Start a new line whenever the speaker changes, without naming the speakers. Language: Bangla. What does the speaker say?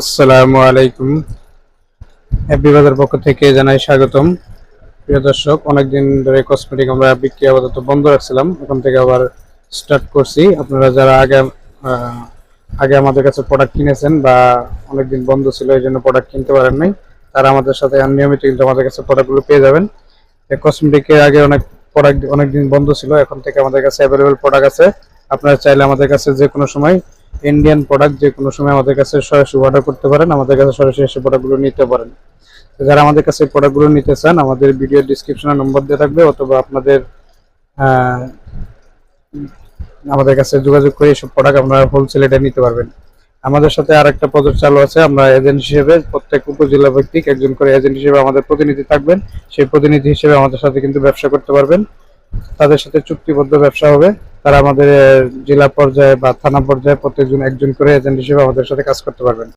আসসালামু আলাইকুম। হ্যাপি বাজার পক্ষ থেকে জানাই স্বাগতম। প্রিয় দর্শক, অনেকদিন ধরে কসমেটিক আমরা বিক্রি আপাতত বন্ধ রাখছিলাম, এখন থেকে আবার স্টার্ট করছি। আপনারা যারা আগে আগে আমাদের কাছে প্রোডাক্ট কিনেছেন বা অনেকদিন বন্ধ ছিল, এই জন্য প্রোডাক্ট কিনতে পারেন নাই, তারা আমাদের সাথে নিয়মিত কিন্তু আমাদের কাছে প্রোডাক্টগুলো পেয়ে যাবেন। কসমেটিকের আগে অনেক প্রোডাক্ট অনেকদিন বন্ধ ছিল, এখন থেকে আমাদের কাছে অ্যাভেলেবেল প্রোডাক্ট আছে। আপনারা চাইলে আমাদের কাছে যে কোনো সময় ইন্ডিয়ান প্রোডাক্ট যে কোনো সময় আমাদের কাছে সরাসরি অর্ডার করতে পারেন, আমাদের কাছে সরাসরি এসে প্রোডাক্টগুলো নিতে পারেন। যারা আমাদের কাছে প্রোডাক্টগুলো নিতে চান, আমাদের ভিডিও ডিসক্রিপশনে নম্বর দেওয়া থাকবে, অথবা আপনাদের আমাদের কাছে যোগাযোগ করে এসব প্রোডাক্ট আপনারা হোলসেল এটা নিতে পারবেন। আমাদের সাথে আর একটা প্রজেক্ট চালু আছে, আমরা এজেন্ট হিসেবে প্রত্যেক উপজেলা ভিত্তিক একজন করে এজেন্ট হিসেবে আমাদের প্রতিনিধি থাকবেন। সেই প্রতিনিধি হিসেবে আমাদের সাথে কিন্তু ব্যবসা করতে পারবেন। তাদের সাথে চুক্তিবদ্ধ ব্যবসা হবে। তারা আমাদের জেলা পর্যায়ে বা থানা পর্যায়ে প্রত্যেকজন একজন করে এজেন্ট হিসেবে আমাদের সাথে কাজ করতে পারবেন।